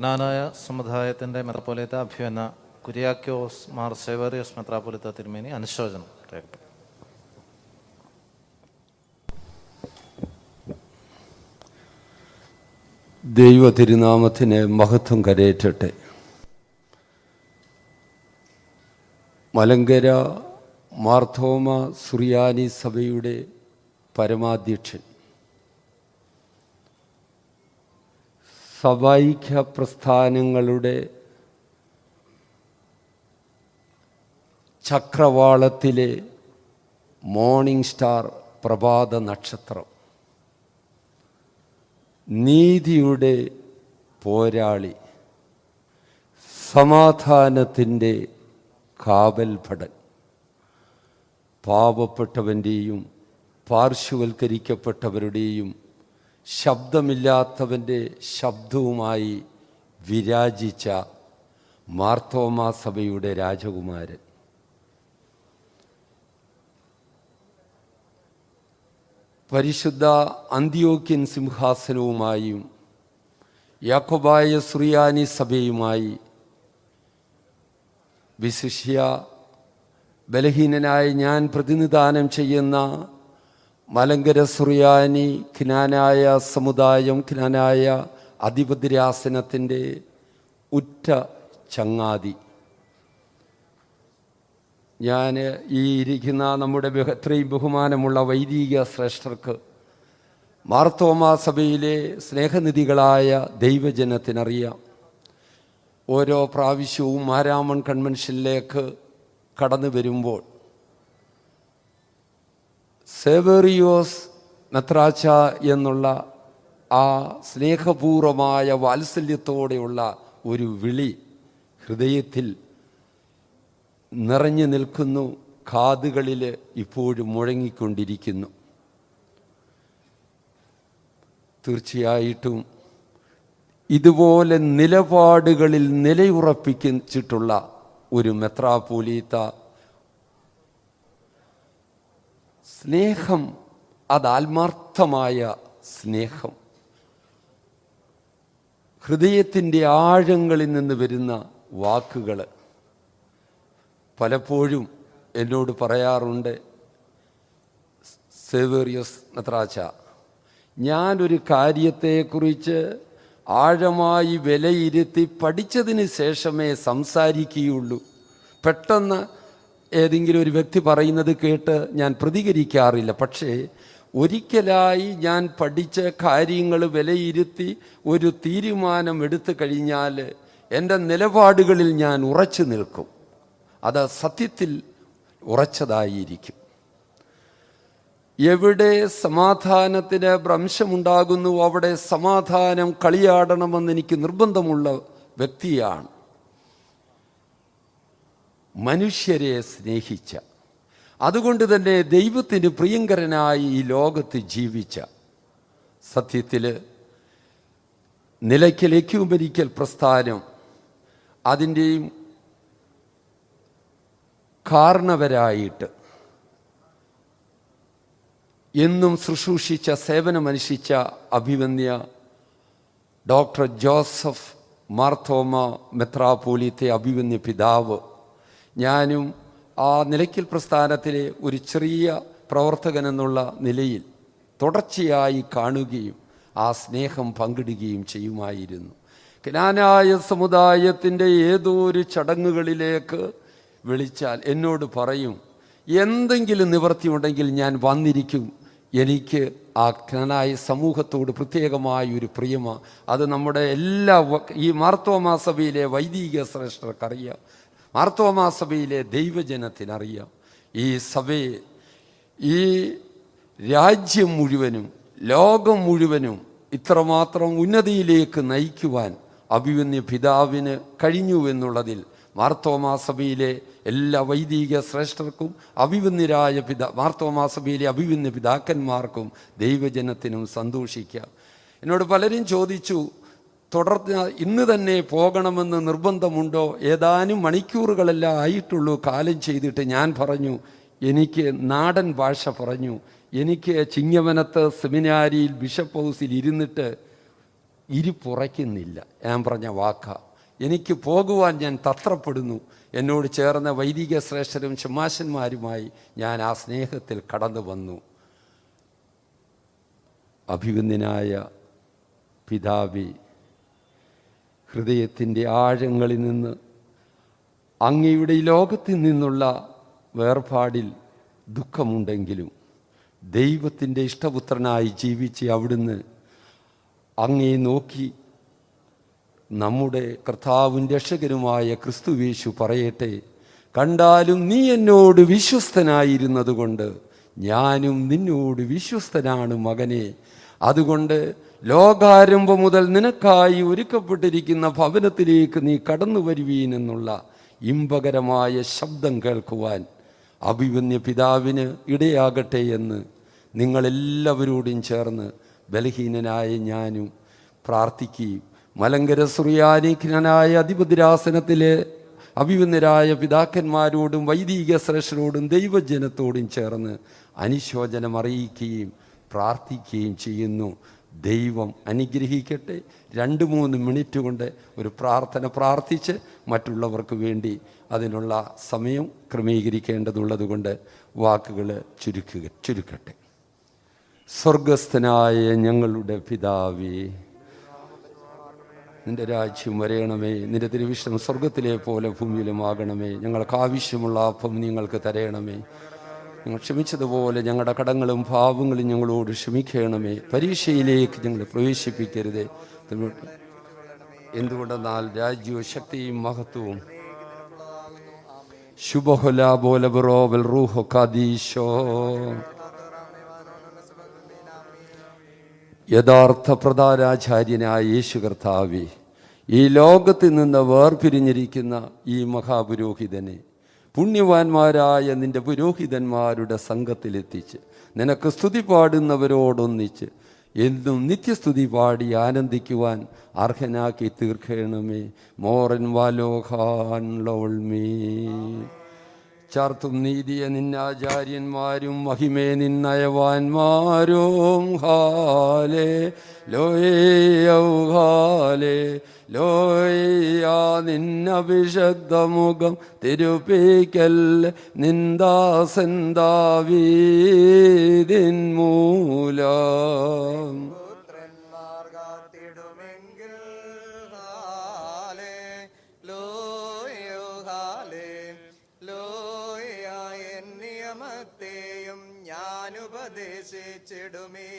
ജ്ഞാനായ സമുദായത്തിന്റെ മെത്രാപ്പൊലിത്ത അഭ്യുവന കുര്യാക്കോസ് മാർ സേവറിയോസ് മെത്രാപ്പൊലിത്ത തിരുമേനി അനുശോചനം ദൈവ തിരുനാമത്തിന് മഹത്വം കരയേറ്റട്ടെ. മലങ്കര മാർത്തോമ സുറിയാനി സഭയുടെ പരമാധ്യക്ഷൻ സഭൈക്യ പ്രസ്ഥാനങ്ങളുടെ ചക്രവാളത്തിലെ മോർണിംഗ് സ്റ്റാർ പ്രഭാത നക്ഷത്രം. നീതിയുടെ പോരാളി. സമാധാനത്തിന്റെ കാവൽഭടൻ. പാവപ്പെട്ടവന്റെയും പാർശ്വവൽക്കരിക്കപ്പെട്ടവരുടെയും ശബ്ദമില്ലാത്തവന്റെ ശബ്ദവുമായി വിരാജിച്ച മാർത്തോമാ സഭയുടെ രാജകുമാരൻ. പരിശുദ്ധ അന്ത്യോക്യൻ സിംഹാസനവുമായും യാക്കോബായ സുറിയാനി സഭയുമായി വിശിഷ്യ ബലഹീനനായ ഞാൻ പ്രതിനിധാനം ചെയ്യുന്ന മലങ്കര സുറിയാനി ഖിനാനായ സമുദായം ഖിനാനായ അധിപതിരാസനത്തിന്റെ ഉറ്റ ചങ്ങാതി. ഞാൻ ഈ ഇരിക്കുന്ന നമ്മുടെ ഇത്രയും ബഹുമാനമുള്ള വൈദിക ശ്രേഷ്ഠർക്ക് മാർത്തോമാ സഭയിലെ സ്നേഹനിധികളായ ദൈവജനത്തിനറിയാം. ഓരോ പ്രാവശ്യവും മാരാമൺ കൺവെൻഷനിലേക്ക് കടന്നു വരുമ്പോൾ സേവേറിയോസ് നത്രാച്ച എന്നുള്ള ആ സ്നേഹപൂർവമായ വാത്സല്യത്തോടെയുള്ള ഒരു വിളി ഹൃദയത്തിൽ നിറഞ്ഞു നിൽക്കുന്നു കാതുകളിൽ ഇപ്പോഴും മുഴങ്ങിക്കൊണ്ടിരിക്കുന്നു. തീർച്ചയായിട്ടും ഇതുപോലെ നിലപാടുകളിൽ നിലയുറപ്പിച്ചിട്ടുള്ള ഒരു മെത്രാപോലീത്ത സ്നേഹം അത് ആത്മാർത്ഥമായ സ്നേഹം. ഹൃദയത്തിന്റെ ആഴങ്ങളിൽ നിന്ന് വരുന്ന വാക്കുകൾ പലപ്പോഴും എന്നോട് പറയാറുണ്ട് സേവേറിയസ് നത്രാച്ച ഞാനൊരു കാര്യത്തെക്കുറിച്ച് ആഴമായി വിലയിരുത്തി പഠിച്ചതിന് ശേഷമേ സംസാരിക്കുകയുള്ളൂ. പെട്ടെന്ന് ഏതെങ്കിലും ഒരു വ്യക്തി പറയുന്നത് കേട്ട് ഞാൻ പ്രതികരിക്കാറില്ല. പക്ഷേ ഒരിക്കലായി ഞാൻ പഠിച്ച കാര്യങ്ങൾ വിലയിരുത്തി ഒരു തീരുമാനം എടുത്തു കഴിഞ്ഞാൽ എന്റെ നിലപാടുകളിൽ ഞാൻ ഉറച്ചു നിൽക്കും. അത് സത്യത്തിൽ ഉറച്ചതായിരിക്കും. എവിടെ സമാധാനത്തിന് ഭ്രംശമുണ്ടാകുന്നു അവിടെ സമാധാനം കളിയാടണമെന്ന് എനിക്ക് നിർബന്ധമുള്ള വ്യക്തിയാണ്. മനുഷ്യരെ സ്നേഹിച്ച അതുകൊണ്ട് തന്നെ ദൈവത്തിന് പ്രിയങ്കരനായി ഈ ലോകത്ത് ജീവിച്ച. സത്യത്തിൽ നിലയ്ക്കൽ എക്യൂമരിക്കൽ പ്രസ്ഥാനം അതിന്റെയും കാരണവരായിട്ട് എന്നും ശുശ്രൂഷിച്ച സേവനമനുഷ്ഠിച്ച അഭിവന്യ ഡോക്ടർ ജോസഫ് മാർത്തോമ മെത്രാപോലിത്തെ അഭിവന്യ പിതാവ് ഞാനും ആ നിലയ്ക്കൽ പ്രസ്ഥാനത്തിലെ ഒരു ചെറിയ പ്രവർത്തകൻ എന്നുള്ള നിലയിൽ തുടർച്ചയായി കാണുകയും ആ സ്നേഹം പങ്കിടുകയും ചെയ്യുമായിരുന്നു. ജ്ഞാനായ സമുദായത്തിന്റെ ഏതോ ഒരു ചടങ്ങുകളിലേക്ക് വിളിച്ചാൽ എന്നോട് പറയും എന്തെങ്കിലും നിവൃത്തിയുണ്ടെങ്കിൽ ഞാൻ വന്നിരിക്കും. എനിക്ക് ആ ജ്ഞാനായ സമൂഹത്തോട് പ്രത്യേകമായ ഒരു പ്രിയമ. അത് നമ്മുടെ എല്ലാ ഈ മാർത്തോമാ സഭയിലെ വൈദിക ശ്രേഷ്ഠർക്കറിയാം. മാർത്തോമാ സഭയിലെ ദൈവജനത്തിനറിയാം. ഈ സഭയെ ഈ രാജ്യം മുഴുവനും ലോകം മുഴുവനും ഇത്രമാത്രം ഉന്നതിയിലേക്ക് നയിക്കുവാൻ അഭിവന്യ പിതാവിന് കഴിഞ്ഞു എന്നുള്ളതിൽ മാർത്തോമാസഭയിലെ എല്ലാ വൈദിക ശ്രേഷ്ഠർക്കും അഭിവന്യരായ പിതാ മാർത്തോമാസഭയിലെ അഭിവന്യ പിതാക്കന്മാർക്കും ദൈവജനത്തിനും സന്തോഷിക്കാം. എന്നോട് പലരും ചോദിച്ചു തുടർന്ന് ഇന്ന് തന്നെ പോകണമെന്ന് നിർബന്ധമുണ്ടോ? ഏതാനും മണിക്കൂറുകളെല്ലാം ആയിട്ടുള്ളൂ കാലം ചെയ്തിട്ട് ഞാൻ പറഞ്ഞു എനിക്ക് നാടൻ ഭാഷ പറഞ്ഞു. എനിക്ക് ചിങ്ങവനത്ത് സെമിനാരിയിൽ ബിഷപ്പ് ഹൗസിൽ ഇരുന്നിട്ട് ഇരിപ്പുറയ്ക്കുന്നില്ല. ഞാൻ പറഞ്ഞ വാക്ക എനിക്ക് പോകുവാൻ ഞാൻ തത്രപ്പെടുന്നു. എന്നോട് ചേർന്ന വൈദിക ശ്രേഷ്ഠരും ശമാശന്മാരുമായി ഞാൻ ആ സ്നേഹത്തിൽ കടന്നു വന്നു. അഭിവന്ദ്യനായ പിതാവി ഹൃദയത്തിന്റെ ആഴങ്ങളിൽ നിന്ന് അങ്ങയുടെ ലോകത്തിൽ നിന്നുള്ള വേർപാടിൽ ദുഃഖമുണ്ടെങ്കിലും ദൈവത്തിന്റെ ഇഷ്ടപുത്രനായി ജീവിച്ച് അവിടുന്ന് അങ്ങേ നോക്കി നമ്മുടെ കർത്താവും രക്ഷകനുമായ ക്രിസ്തുവേശു പറയട്ടെ കണ്ടാലും നീ എന്നോട് വിശ്വസ്തനായിരുന്നതുകൊണ്ട് ഞാനും നിന്നോട് വിശ്വസ്തനാണ് മകനെ. അതുകൊണ്ട് ലോകാരംഭം മുതൽ നിനക്കായി ഒരുക്കപ്പെട്ടിരിക്കുന്ന ഭവനത്തിലേക്ക് നീ കടന്നു വരുവീൻ എന്നുള്ള ഇമ്പകരമായ ശബ്ദം കേൾക്കുവാൻ അഭിവന്യ പിതാവിന് ഇടയാകട്ടെ എന്ന് നിങ്ങളെല്ലാവരോടും ചേർന്ന് ബലഹീനനായ ഞാനും പ്രാർത്ഥിക്കുകയും മലങ്കര സുറിയാനിഖ്യനായ അധിപതിരാസനത്തിലെ അഭിവന്യരായ പിതാക്കന്മാരോടും വൈദിക ശ്രേഷ്ഠരോടും ദൈവജനത്തോടും ചേർന്ന് അനുശോചനം അറിയിക്കുകയും പ്രാർത്ഥിക്കുകയും ചെയ്യുന്നു. ദൈവം അനുഗ്രഹിക്കട്ടെ. രണ്ട് മൂന്ന് മിനിറ്റ് കൊണ്ട് ഒരു പ്രാർത്ഥന പ്രാർത്ഥിച്ച് മറ്റുള്ളവർക്ക് വേണ്ടി അതിനുള്ള സമയം ക്രമീകരിക്കേണ്ടതുള്ളത് കൊണ്ട് വാക്കുകൾ ചുരുക്കുക ചുരുക്കട്ടെ. സ്വർഗസ്ഥനായ ഞങ്ങളുടെ പിതാവേ നിന്റെ രാജ്യം വരയണമേ നിന്റെ തിരുവിഷ്ടം സ്വർഗത്തിലെ പോലെ ഭൂമിയിലും ആകണമേ. ഞങ്ങൾക്ക് ആവശ്യമുള്ള അപ്പം നിങ്ങൾക്ക് തരയണമേ ഞങ്ങൾ ക്ഷമിച്ചതുപോലെ ഞങ്ങളുടെ കടങ്ങളും ഭാവങ്ങളും ഞങ്ങളോട് ക്ഷമിക്കണമേ. പരീക്ഷയിലേക്ക് ഞങ്ങൾ പ്രവേശിപ്പിക്കരുതേ. എന്തുകൊണ്ടെന്നാൽ രാജ്യവും ശക്തിയും മഹത്വവും. യഥാർത്ഥ പ്രധാനാചാര്യനായ യേശു കർത്താവി ഈ ലോകത്തിൽ നിന്ന് വേർപിരിഞ്ഞിരിക്കുന്ന ഈ മഹാപുരോഹിതനെ പുണ്യവാന്മാരായ നിന്റെ പുരോഹിതന്മാരുടെ സംഘത്തിലെത്തിച്ച് നിനക്ക് സ്തുതി പാടുന്നവരോടൊന്നിച്ച് എന്നും നിത്യസ്തുതി പാടി ആനന്ദിക്കുവാൻ അർഹനാക്കി തീർക്കണമേ. മോറൻ വാലോഹാൻ ലോൾമേ. ചാർത്തും നീതിയ നിന്നാചാര്യന്മാരും മഹിമേ നിന്നയവാന്മാരും. ഹാലേ ലോയൗ ലോയ നിന്നഭിഷക്ത മുഖം തിരുപ്പിക്കൽ നിന്ദാസൻ ദാവീദിൻ മൂലം ഉപദേശിച്ചിടുമേ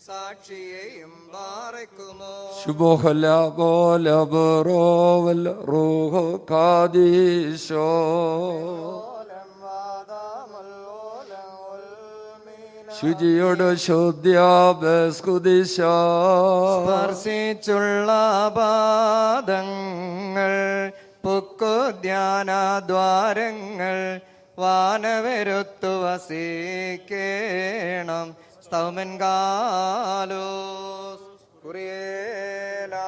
സാക്ഷിയെയും പാറയ്ക്കുമോ ശുഭോഹല പോല ബറോവൽ റൂഹോ കാദീശോ ശുചിയോട് സ്പർശിച്ചുള്ള പാദങ്ങൾ പുക്കുദ്യാനദ്വാരങ്ങൾ വാനവരുത്തു വസിക്കേണം. സ്തൗമൻ കാലോ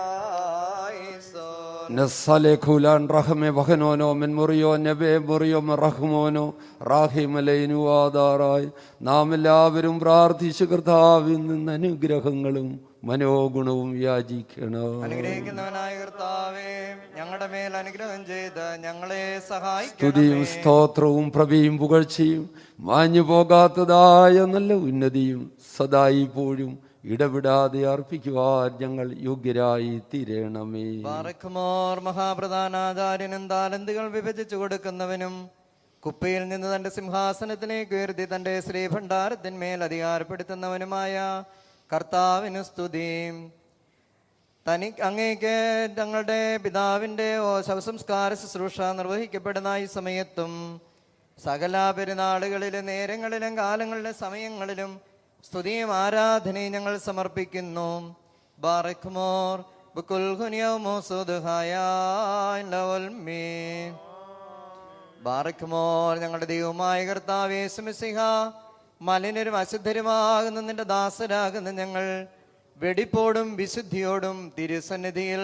കുറിയേലായിസോ നസ്സലെ ഖുലാൻ റഹമെ വഹനോനോ മെൻ മുറിയോ നബേ മുറിയോ റഹ്മോനോ നാം എല്ലാവരും പ്രാർത്ഥിച്ചു കർത്താവിൽ നിന്ന് അനുഗ്രഹങ്ങളും മനോഗുണവും യാചിക്കണം. അനുഗ്രഹിക്കുന്നവനായ കർത്താവേ ഞങ്ങളുടെ മേൽ അനുഗ്രഹം ചെയ്ത് ഞങ്ങളെ സ്തുതിയും സഹായിക്കണമേ സ്തോത്രവും പ്രഭയും പുകഴ്ചയും മാഞ്ഞു പോകാത്തതായ നല്ല ഉന്നതിയും സദാ ഇപ്പോഴും ഇടപെടാതെ അർപ്പിക്കുവാൻ ഞങ്ങൾ യോഗ്യരായി തീരണമേ. ബാറക്കുമോർ മഹാപ്രധാനാചാര്യനും താലന്തുകൾ വിഭജിച്ചു കൊടുക്കുന്നവനും കുപ്പയിൽ നിന്ന് തന്റെ സിംഹാസനത്തിലേക്ക് ഉയർത്തി തന്റെ ശ്രീഭണ്ഡാരത്തിന്മേൽ അധികാരപ്പെടുത്തുന്നവനുമായ കർത്താവിന് സ്തുതി തനി അങ്ങേക്ക് തങ്ങളുടെ പിതാവിന്റെ ശവസംസ്കാര ശുശ്രൂഷ നിർവഹിക്കപ്പെടുന്ന ഈ സമയത്തും സകല പെരുന്നാളുകളിലെ നേരങ്ങളിലും കാലങ്ങളിലെ സമയങ്ങളിലും സ്തുതിയും ആരാധനയും ഞങ്ങൾ സമർപ്പിക്കുന്നു. ബാറക്കുമോർ ബുക്കുൽ ഞങ്ങളുടെ ദൈവമായ കർത്താവേ സുമിസിഹ മലിനരും അശുദ്ധരുമാകുന്ന നിന്റെ ദാസരാകുന്ന ഞങ്ങൾ വെടിപ്പോടും വിശുദ്ധിയോടും തിരുസന്നിധിയിൽ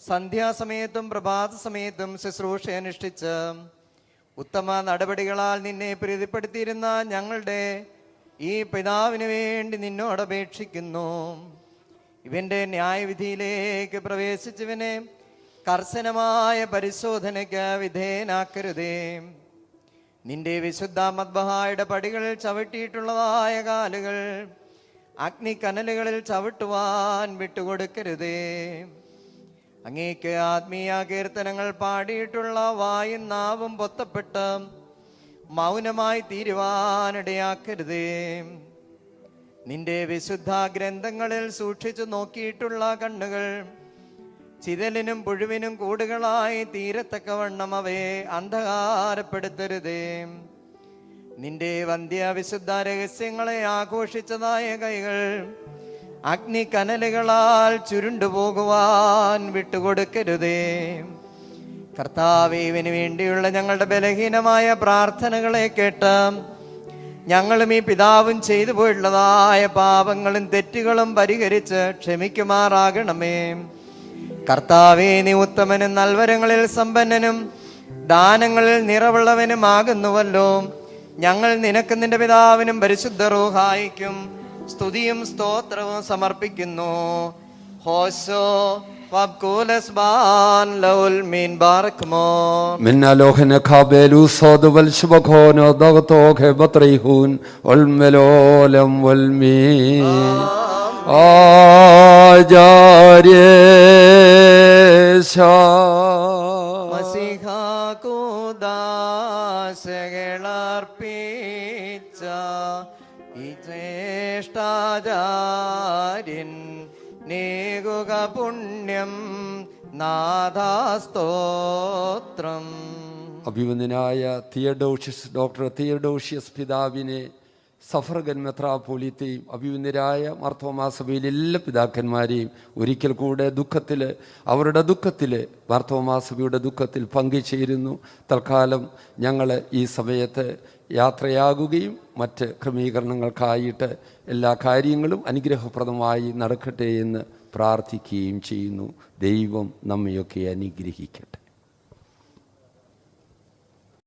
സന്ധ്യാസമയത്തും പ്രഭാത സമയത്തും ശുശ്രൂഷ അനുഷ്ഠിച്ച് ഉത്തമ നടപടികളാൽ നിന്നെ പ്രീതിപ്പെടുത്തിയിരുന്ന ഞങ്ങളുടെ ഈ പിതാവിന് വേണ്ടി നിന്നോട് അപേക്ഷിക്കുന്നു. ഇവന്റെ ന്യായവിധിയിലേക്ക് പ്രവേശിച്ചവനെ കർശനമായ പരിശോധനയ്ക്ക് വിധേയനാക്കരുതേ. നിന്റെ വിശുദ്ധ മദ്ബഹായുടെ പടികൾ ചവിട്ടിയിട്ടുള്ളതായ കാലുകൾ അഗ്നിക്കനലുകളിൽ ചവിട്ടുവാൻ വിട്ടുകൊടുക്കരുതേ. അങ്ങേക്ക് ആത്മീയ കീർത്തനങ്ങൾ പാടിയിട്ടുള്ള വായും നാവും പൊത്തപ്പെട്ട് മൗനമായി തീരുവാനിടയാക്കരുതേ. നിന്റെ വിശുദ്ധ ഗ്രന്ഥങ്ങളിൽ സൂക്ഷിച്ചു നോക്കിയിട്ടുള്ള കണ്ണുകൾ ചിതലിനും പുഴുവിനും കൂടുകളായി തീരത്തക്കവണ്ണം അവയെ അന്ധകാരപ്പെടുത്തരുതേ. നിന്റെ വന്ധ്യ വിശുദ്ധ രഹസ്യങ്ങളെ ആഘോഷിച്ചതായ കൈകൾ അഗ്നി കനലുകളാൽ ചുരുണ്ടുപോകുവാൻ വിട്ടുകൊടുക്കരുതേ. കർത്താവേവിന് വേണ്ടിയുള്ള ഞങ്ങളുടെ ബലഹീനമായ പ്രാർത്ഥനകളെ കേട്ട് ഞങ്ങളും ഈ പിതാവും ചെയ്തു പോയിട്ടുള്ളതായ പാപങ്ങളും തെറ്റുകളും പരിഹരിച്ച് ക്ഷമിക്കുമാറാകണമേ. കർത്താവേ നീ ഉത്തമനും നൽവരങ്ങളിൽ സമ്പന്നനും ദാനങ്ങളിൽ നിറവുള്ളവനുമാകുന്നുവല്ലോ. ഞങ്ങൾ നിനക്ക് നിന്റെ പിതാവിനും പരിശുദ്ധ റൂഹായിക്കും സ്തുതിയും സ്തോത്രവും സമർപ്പിക്കുന്നു. ഹോശോ വബ്കൂലസ് ദേവദൂദാശകളർപ്പിച്ച ഇജ്ഞേഷ്ടാചാര്യൻ നേകുക പുണ്യം നാഥാസ്തോത്രം. അഭിമന്യനായ തിയഡോഷ്യസ് ഡോക്ടർ തിയഡോഷ്യസ് പിതാവിനെ സഫർഗൻ മെത്രാപോലിത്തെയും അഭിമന്യരായ മാർത്തോമാ സഭയിലെ എല്ലാ പിതാക്കന്മാരെയും ഒരിക്കൽ കൂടെ ദുഃഖത്തിൽ അവരുടെ ദുഃഖത്തിൽ മാർത്തോമാ സഭയുടെ ദുഃഖത്തിൽ പങ്കുചേരുന്നു. തൽക്കാലം ഞങ്ങൾ ഈ സമയത്ത് യാത്രയാകുകയും മറ്റ് ക്രമീകരണങ്ങൾക്കായിട്ട് എല്ലാ കാര്യങ്ങളും അനുഗ്രഹപ്രദമായി നടക്കട്ടെ എന്ന് പ്രാർത്ഥിക്കുകയും ചെയ്യുന്നു. ദൈവം നമ്മയൊക്കെ അനുഗ്രഹിക്കട്ടെ.